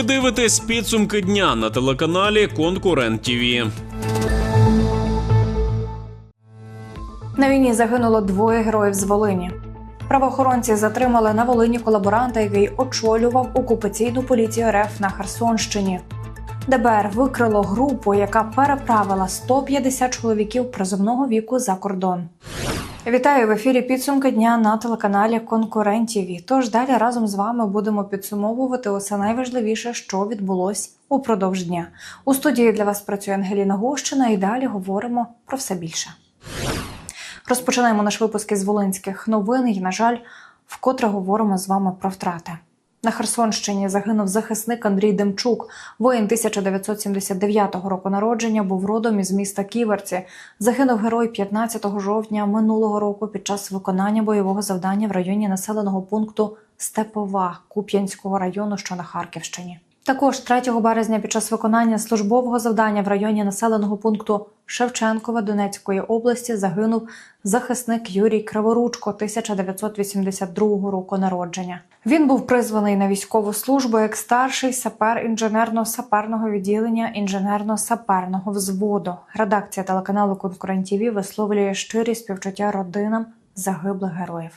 Ви дивитесь підсумки дня на телеканалі Конкурент ТІВІ. На війні загинуло двоє героїв з Волині. Правоохоронці затримали на Волині колаборанта, який очолював окупаційну поліцію РФ на Херсонщині. ДБР викрило групу, яка переправила 150 чоловіків призовного віку за кордон. Вітаю в ефірі підсумки дня на телеканалі Конкурентів. Тож далі разом з вами будемо підсумовувати усе найважливіше, що відбулось упродовж дня. У студії для вас працює Ангеліна Гощина, і далі говоримо про все більше. Розпочинаємо наш випуск із волинських новин. І, на жаль, вкотре говоримо з вами про втрати. На Херсонщині загинув захисник Андрій Демчук. Воїн 1979 року народження був родом із міста Ківерці. Загинув герой 15 жовтня минулого року під час виконання бойового завдання в районі населеного пункту Степова Куп'янського району, що на Харківщині. Також 3 березня під час виконання службового завдання в районі населеного пункту Шевченкова Донецької області загинув захисник Юрій Криворучко 1982 року народження. Він був призваний на військову службу як старший сапер інженерно-саперного відділення інженерно-саперного взводу. Редакція телеканалу Конкурент ТІВІ висловлює щирі співчуття родинам загиблих героїв.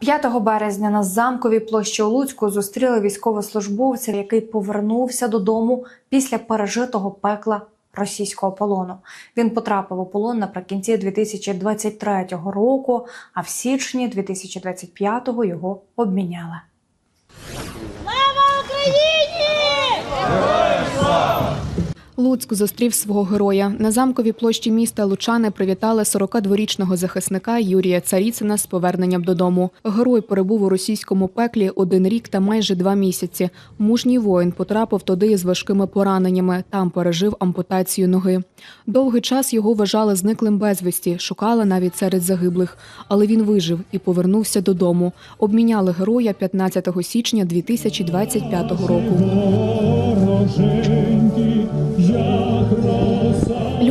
5 березня на замковій площі у Луцьку зустріли військовослужбовця, який повернувся додому після пережитого пекла російського полону. Він потрапив у полон наприкінці 2023 року, а в січні 2025 його обміняли. Слава Україні! Луцьк зустрів свого героя. На замковій площі міста Лучани привітали 42-річного захисника Юрія Царіцина з поверненням додому. Герой перебув у російському пеклі один рік та майже два місяці. Мужній воїн потрапив туди з важкими пораненнями. Там пережив ампутацію ноги. Довгий час його вважали зниклим безвісті, шукали навіть серед загиблих. Але він вижив і повернувся додому. Обміняли героя 15 січня 2025 року.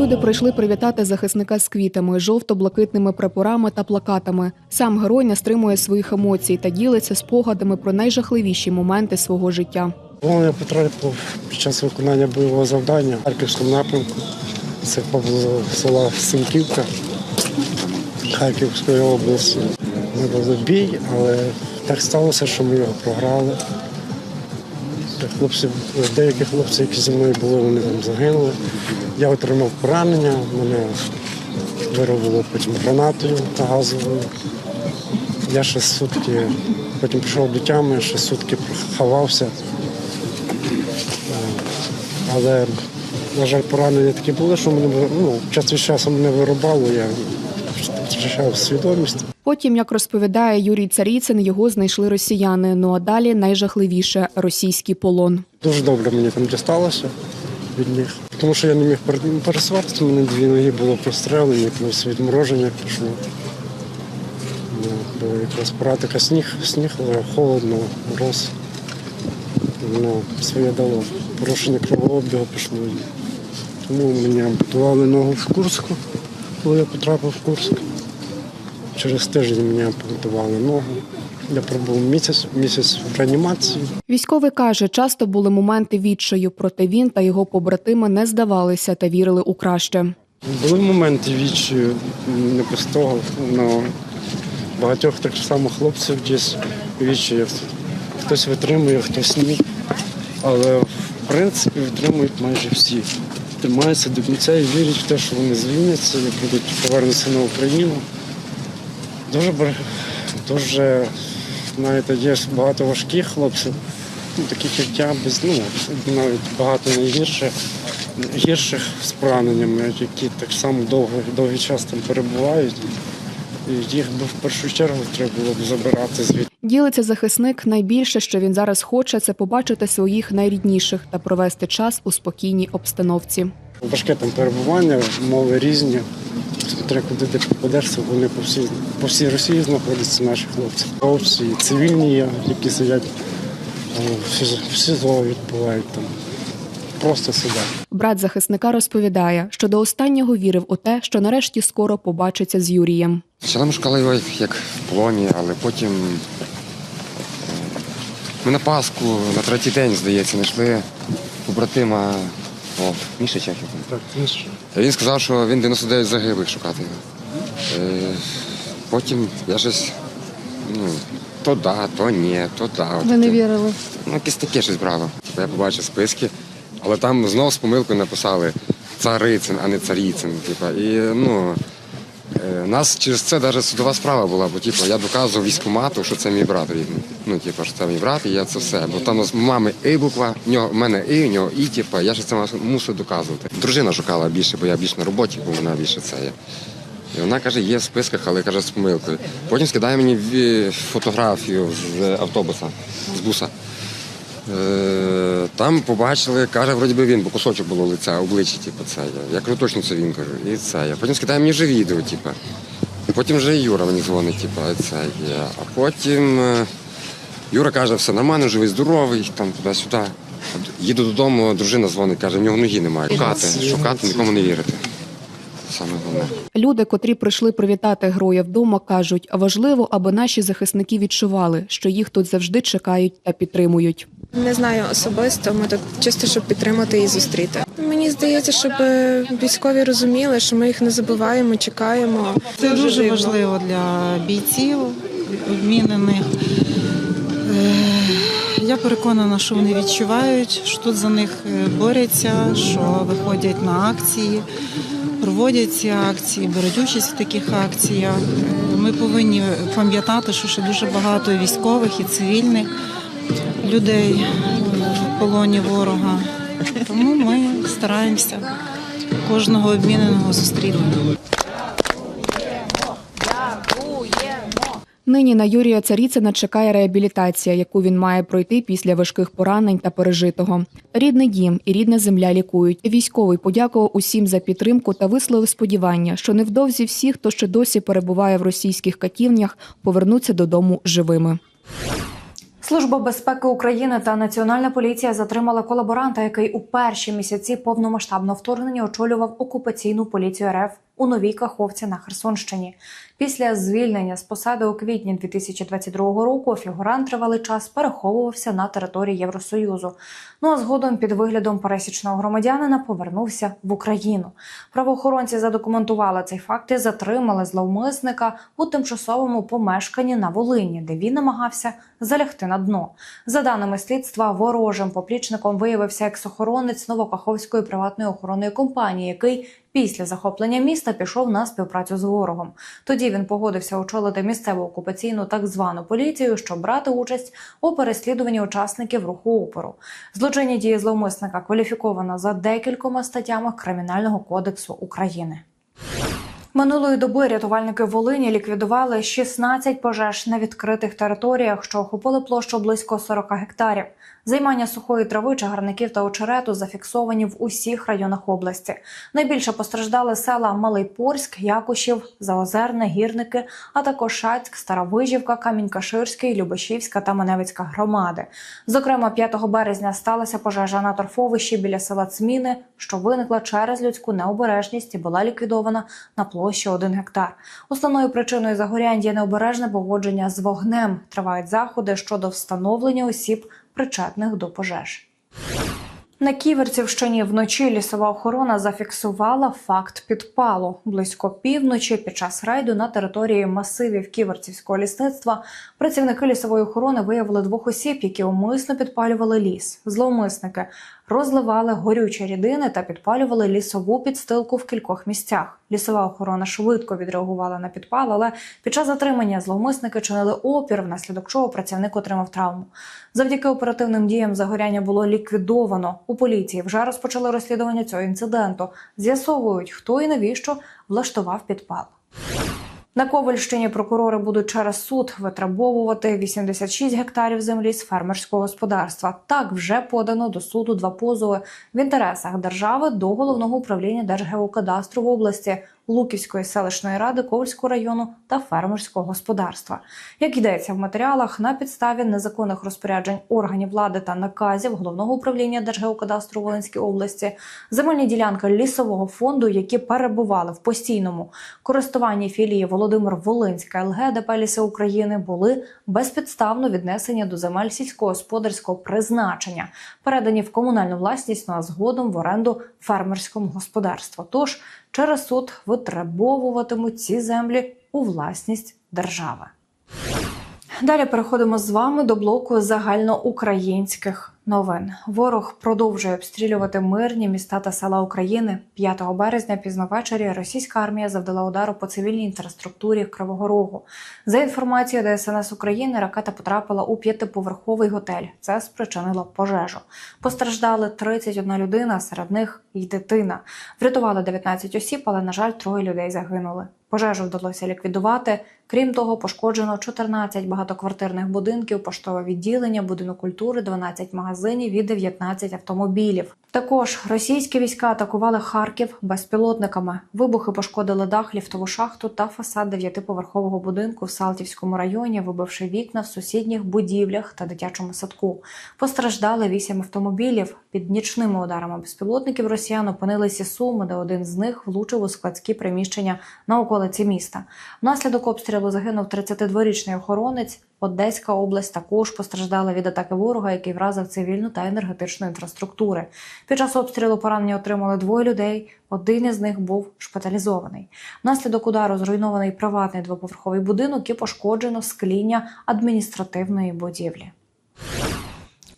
Люди прийшли привітати захисника з квітами, жовто-блакитними прапорами та плакатами. Сам герой не стримує своїх емоцій та ділиться спогадами про найжахливіші моменти свого життя. Я потрапив під час виконання бойового завдання в Харківському напрямку. Це поблизу села Синківка Харківської області. Ми були бій, але так сталося, що ми його програли. Хлопці, деякі хлопці, які зі мною були, вони там загинули. Я отримав поранення, мене виробило потім гранатою та газовою. Я ще сутки, потім пішов до тями, ще сутки ховався. Але, на жаль, поранення такі були, що мене ну, час від часу мене вирубало, я втрачав свідомість. Потім, як розповідає Юрій Царіцин, його знайшли росіяни. Ну а далі найжахливіше російський полон. Дуже добре мені там дісталося від них. Тому що я не міг пере- пересуватися, мене дві ноги було прострелені, плюс відмороження пішло. Ну, Бо якраз пора така сніг, сніг, холодно, мороз. Воно своє дало. Порушення кровообігу пішло. Тому мені ампутували ногу в Курську, коли я потрапив в Курськ. Через тиждень мені ампутували ногу. Я пробув місяць, місяць в реанімації. Військовий каже, часто були моменти відчаю, проте він та його побратими не здавалися та вірили у краще. Були моменти відчаю не непростого, але багатьох так само хлопців десь відчаю. Хтось витримує, хтось ні. Але в принципі витримують майже всі. Тримаються до кінця і вірять в те, що вони звільняться і будуть повернутися на Україну. Дуже, дуже знаєте, є ж багато важких хлопців, ну, таких як я, без, ну, навіть багато найгірших, гірших з пораненнями, які так само довгий, довгий час там перебувають. І їх би в першу чергу треба було б забирати звідти. Ділиться захисник. Найбільше, що він зараз хоче, це побачити своїх найрідніших та провести час у спокійній обстановці. Важке там перебування, мови різні. Смотря куди ти попадешся, вони по всій, по всій Росії знаходяться наші хлопці. Хлопці і цивільні є, які сидять в СІЗО- відбувають там. Просто сидять. Брат захисника розповідає, що до останнього вірив у те, що нарешті скоро побачиться з Юрієм. Спочатку ми шукали його як в полоні, але потім е, Ми на Пасху на третій день, здається, знайшли побратима о, Міша Чехів. Так, що? Він сказав, що він 99 загиблих шукати його. Е, потім я щось, ну, то да, то ні, то да. Ви не Таке. вірили? Ну, якесь таке щось брало. Типу, я побачив списки, але там знов з помилкою написали Царицин, а не Царіцин. Типу, і ну, е, нас через це навіть судова справа була, бо типу, я доказував військкомату, що це мій брат рідний. Ну, типу, що це мій брат, і я це все. Бо там у мами і буква, в нього в мене і, в нього і, типу, я ж це мусив доказувати. Дружина шукала більше, бо я більше на роботі, бо вона більше це є. І вона каже, є в списках, але каже з помилкою. Потім скидає мені фотографію з автобуса, з буса. Е, Там побачили, каже, вроді би він, бо кусочок було лиця, обличчя, типу, це. Я, я кажу, точно це він кажу. І це. Я. Потім скидає мені вже відео, типу. Потім вже Юра мені дзвонить, типу, це є. А потім е, Юра каже, все нормально, живий, здоровий, там туди-сюди. Їду додому, дружина дзвонить, каже, в нього ноги немає. Шукати, шукати, нікому не вірити. Саме головне. Люди, котрі прийшли привітати героя вдома, кажуть, важливо, аби наші захисники відчували, що їх тут завжди чекають та підтримують. Не знаю особисто, ми тут чисто щоб підтримати і зустріти. Мені здається, щоб військові розуміли, що ми їх не забуваємо, чекаємо. Це дуже важливо для бійців обмінених. Е, Я переконана, що вони відчувають, що тут за них е, борються, що виходять на акції, проводять ці акції, беруть участь в таких акціях. Ми повинні пам'ятати, що ще дуже багато військових і цивільних людей в полоні ворога. Тому ми стараємося кожного обміненого зустріти. Нині на Юрія Царіцина чекає реабілітація, яку він має пройти після важких поранень та пережитого. Рідний дім і рідна земля лікують. Військовий подякував усім за підтримку та висловив сподівання, що невдовзі всі, хто ще досі перебуває в російських катівнях, повернуться додому живими. Служба безпеки України та Національна поліція затримали колаборанта, який у перші місяці повномасштабного вторгнення очолював окупаційну поліцію РФ у Новій Каховці на Херсонщині. Після звільнення з посади у квітні 2022 року фігурант тривалий час переховувався на території Євросоюзу. Ну а згодом під виглядом пересічного громадянина повернувся в Україну. Правоохоронці задокументували цей факт і затримали зловмисника у тимчасовому помешканні на Волині, де він намагався залягти на дно. За даними слідства, ворожим поплічником виявився екс-охоронець Новокаховської приватної охоронної компанії, який після захоплення міста пішов на співпрацю з ворогом. Тоді він погодився очолити місцеву окупаційну так звану поліцію, щоб брати участь у переслідуванні учасників руху опору. Злочинні дії зловмисника кваліфіковано за декількома статтями Кримінального кодексу України. Минулої доби рятувальники Волині ліквідували 16 пожеж на відкритих територіях, що охопили площу близько 40 гектарів. Займання сухої трави, чагарників та очерету зафіксовані в усіх районах області. Найбільше постраждали села Малий Порськ, Якушів, Заозерне, Гірники, а також Шацьк, Старовижівка, Камінь-Каширський, Любешівська та Маневицька громади. Зокрема, 5 березня сталася пожежа на торфовищі біля села Цміни, що виникла через людську необережність і була ліквідована на площі 1 гектар. Основною причиною загорянь є необережне поводження з вогнем. Тривають заходи щодо встановлення осіб, причетних до пожеж. На Ківерцівщині вночі лісова охорона зафіксувала факт підпалу. Близько півночі під час рейду на території масивів Ківерцівського лісництва працівники лісової охорони виявили двох осіб, які умисно підпалювали ліс. Зловмисники розливали горючі рідини та підпалювали лісову підстилку в кількох місцях. Лісова охорона швидко відреагувала на підпал, але під час затримання зловмисники чинили опір, внаслідок чого працівник отримав травму. Завдяки оперативним діям загоряння було ліквідовано. У поліції вже розпочали розслідування цього інциденту. З'ясовують, хто і навіщо влаштував підпал. На Ковальщині прокурори будуть через суд витрабовувати 86 гектарів землі з фермерського господарства. Так вже подано до суду два позови в інтересах держави до головного управління Держгеокадастру в області Луківської селищної ради Ковальського району та фермерського господарства. Як йдеться в матеріалах, на підставі незаконних розпоряджень органів влади та наказів головного управління Держгеокадастру Волинської області, земельні ділянки лісового фонду, які перебували в постійному користуванні філії Володимир Волинська ЛГ ДП «Ліси України, були безпідставно віднесені до земель сільськогосподарського призначення, передані в комунальну власність ну, а згодом в оренду фермерському господарству. Тож через суд витребовуватимуть ці землі у власність держави. Далі переходимо з вами до блоку загальноукраїнських новин. Ворог продовжує обстрілювати мирні міста та села України. 5 березня пізно ввечері російська армія завдала удару по цивільній інфраструктурі Кривого Рогу. За інформацією ДСНС України, ракета потрапила у п'ятиповерховий готель. Це спричинило пожежу. Постраждали 31 людина, серед них й дитина. Врятували 19 осіб, але на жаль, троє людей загинули. Пожежу вдалося ліквідувати. Крім того, пошкоджено 14 багатоквартирних будинків, поштове відділення, будинок культури, 12 магазинів і 19 автомобілів. Також російські війська атакували Харків безпілотниками. Вибухи пошкодили дах, ліфтову шахту та фасад дев'ятиповерхового будинку в Салтівському районі, вибивши вікна в сусідніх будівлях та дитячому садку. Постраждали 8 автомобілів. Під нічними ударами безпілотників росіян опинилися суми, де один з них влучив у складські приміщення на околиці міста. Внаслідок обстрілу загинув 32-річний охоронець. Одеська область також постраждала від атаки ворога, який вразив цивільну та енергетичну інфраструктури. Під час обстрілу поранення отримали двоє людей. Один із них був шпиталізований. Внаслідок удару зруйнований приватний двоповерховий будинок і пошкоджено скління адміністративної будівлі.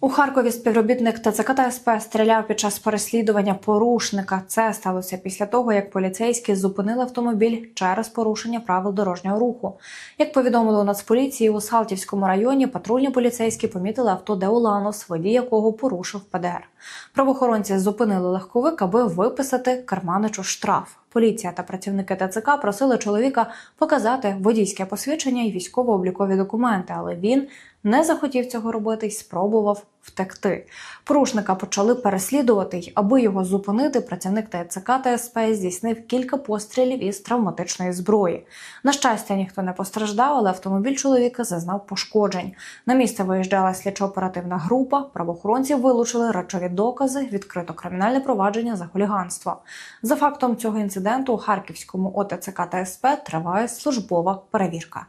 У Харкові співробітник ТЦК та СП стріляв під час переслідування порушника. Це сталося після того, як поліцейські зупинили автомобіль через порушення правил дорожнього руху. Як повідомили у Нацполіції, у Салтівському районі патрульні поліцейські помітили авто Деуланос, водій якого порушив ПДР. Правоохоронці зупинили легковик, аби виписати керманичу штраф. Поліція та працівники ТЦК просили чоловіка показати водійське посвідчення і військово-облікові документи, але він не захотів цього робити і спробував втекти. Порушника почали переслідувати, й аби його зупинити, працівник ТЦК та СП здійснив кілька пострілів із травматичної зброї. На щастя, ніхто не постраждав, але автомобіль чоловіка зазнав пошкоджень. На місце виїжджала слідчо-оперативна група. Правоохоронці вилучили речові докази, відкрито кримінальне провадження за хуліганство. За фактом цього інциденту у Харківському ОТЦК та СП триває службова перевірка.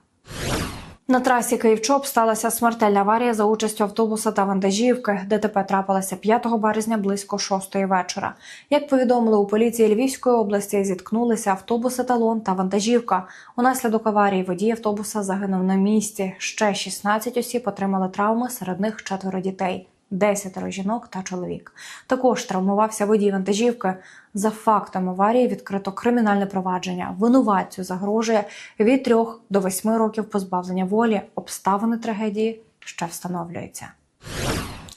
На трасі Київ-Чоп сталася смертельна аварія за участю автобуса та вантажівки. ДТП трапилася 5 березня близько 6 вечора. Як повідомили у поліції Львівської області, зіткнулися автобус еталон та вантажівка. Унаслідок аварії водій автобуса загинув на місці. Ще 16 осіб отримали травми, серед них четверо дітей. Десятеро жінок та чоловік. Також травмувався водій вантажівки. За фактом аварії відкрито кримінальне провадження. Винуватцю загрожує від 3 до 8 років позбавлення волі. Обставини трагедії ще встановлюються.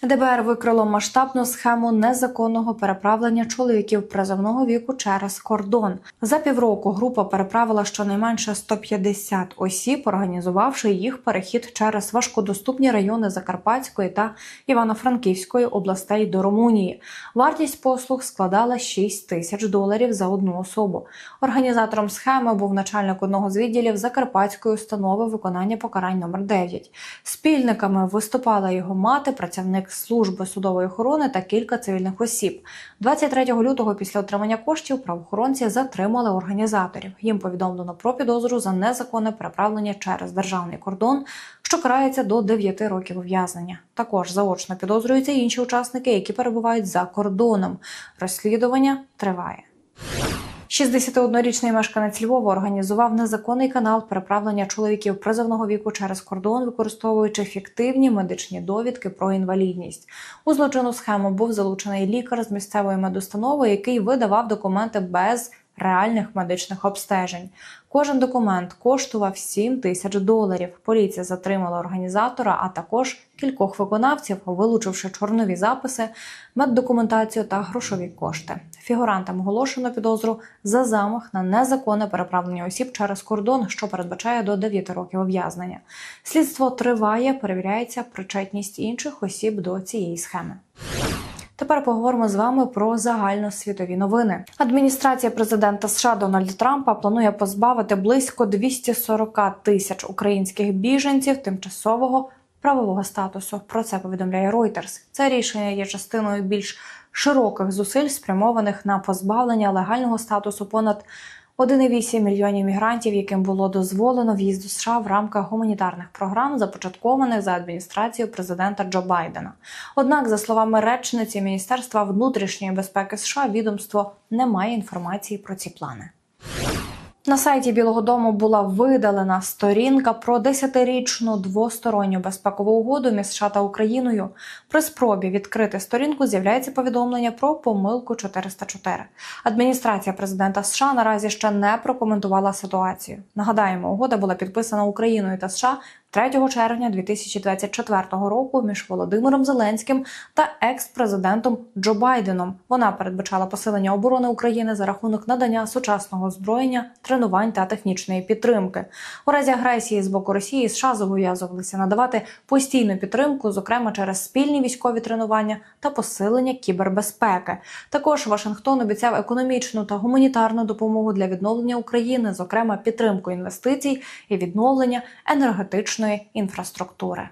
ДБР викрило масштабну схему незаконного переправлення чоловіків призовного віку через кордон. За півроку група переправила щонайменше 150 осіб, організувавши їх перехід через важкодоступні райони Закарпатської та Івано-Франківської областей до Румунії. Вартість послуг складала 6 тисяч доларів за одну особу. Організатором схеми був начальник одного з відділів Закарпатської установи виконання покарань номер 9 Спільниками виступала його мати, працівник служби судової охорони та кілька цивільних осіб. 23 лютого після отримання коштів правоохоронці затримали організаторів. Їм повідомлено про підозру за незаконне переправлення через державний кордон, що карається до 9 років ув'язнення. Також заочно підозрюються інші учасники, які перебувають за кордоном. Розслідування триває. 61-річний мешканець Львова організував незаконний канал переправлення чоловіків призовного віку через кордон, використовуючи фіктивні медичні довідки про інвалідність. У злочинну схему був залучений лікар з місцевої медустанови, який видавав документи без реальних медичних обстежень. Кожен документ коштував 7 тисяч доларів. Поліція затримала організатора, а також кількох виконавців, вилучивши чорнові записи, меддокументацію та грошові кошти. Фігурантам оголошено підозру за замах на незаконне переправлення осіб через кордон, що передбачає до 9 років ув'язнення. Слідство триває, перевіряється причетність інших осіб до цієї схеми. Тепер поговоримо з вами про загальносвітові новини. Адміністрація президента США Дональда Трампа планує позбавити близько 240 тисяч українських біженців тимчасового правового статусу. Про це повідомляє Reuters. Це рішення є частиною більш широких зусиль, спрямованих на позбавлення легального статусу понад 1,8 мільйонів мігрантів, яким було дозволено в'їзд до США в рамках гуманітарних програм, започаткованих за адміністрацією президента Джо Байдена. Однак, за словами речниці Міністерства внутрішньої безпеки США, відомство не має інформації про ці плани. На сайті Білого Дому була видалена сторінка про 10-річну двосторонню безпекову угоду між США та Україною. При спробі відкрити сторінку з'являється повідомлення про помилку 404. Адміністрація президента США наразі ще не прокоментувала ситуацію. Нагадаємо, угода була підписана Україною та США 3 червня 2024 року між Володимиром Зеленським та екс-президентом Джо Байденом. Вона передбачала посилення оборони України за рахунок надання сучасного озброєння, тренувань та технічної підтримки. У разі агресії з боку Росії США зобов'язувалися надавати постійну підтримку, зокрема через спільні військові тренування та посилення кібербезпеки. Також Вашингтон обіцяв економічну та гуманітарну допомогу для відновлення України, зокрема підтримку інвестицій і відновлення енергетичної інфраструктури.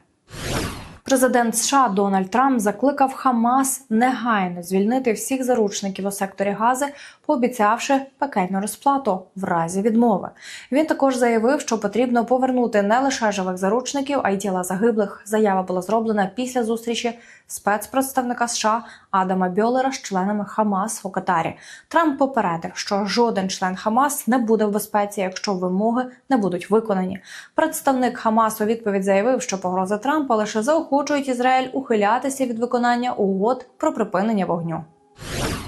Президент США Дональд Трамп закликав Хамас негайно звільнити всіх заручників у секторі Гази, пообіцявши пекельну розплату в разі відмови. Він також заявив, що потрібно повернути не лише живих заручників, а й тіла загиблих. Заява була зроблена після зустрічі спецпредставника США Адама Бьолера з членами Хамас у Катарі. Трамп попередив, що жоден член Хамас не буде в безпеці, якщо вимоги не будуть виконані. Представник Хамас у відповідь заявив, що погрози Трампа лише заохочують Ізраїль ухилятися від виконання угод про припинення вогню.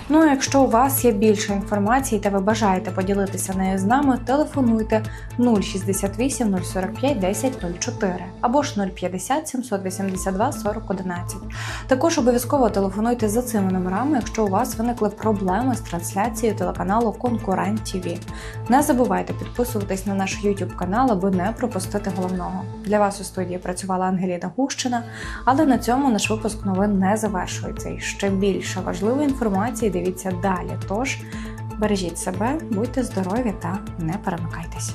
Ну, якщо у вас є більше інформації та ви бажаєте поділитися нею з нами, телефонуйте 068 045 10 04 або ж 050 782 40 11. Також обов'язково телефонуйте за цими номерами, якщо у вас виникли проблеми з трансляцією телеканалу Конкурент ТВ. Не забувайте підписуватись на наш YouTube канал, аби не пропустити головного. Для вас у студії працювала Ангеліна Гущина, але на цьому наш випуск новин не завершується. І ще більше важливої інформації дивіться далі. Тож бережіть себе, будьте здорові та не перемикайтесь.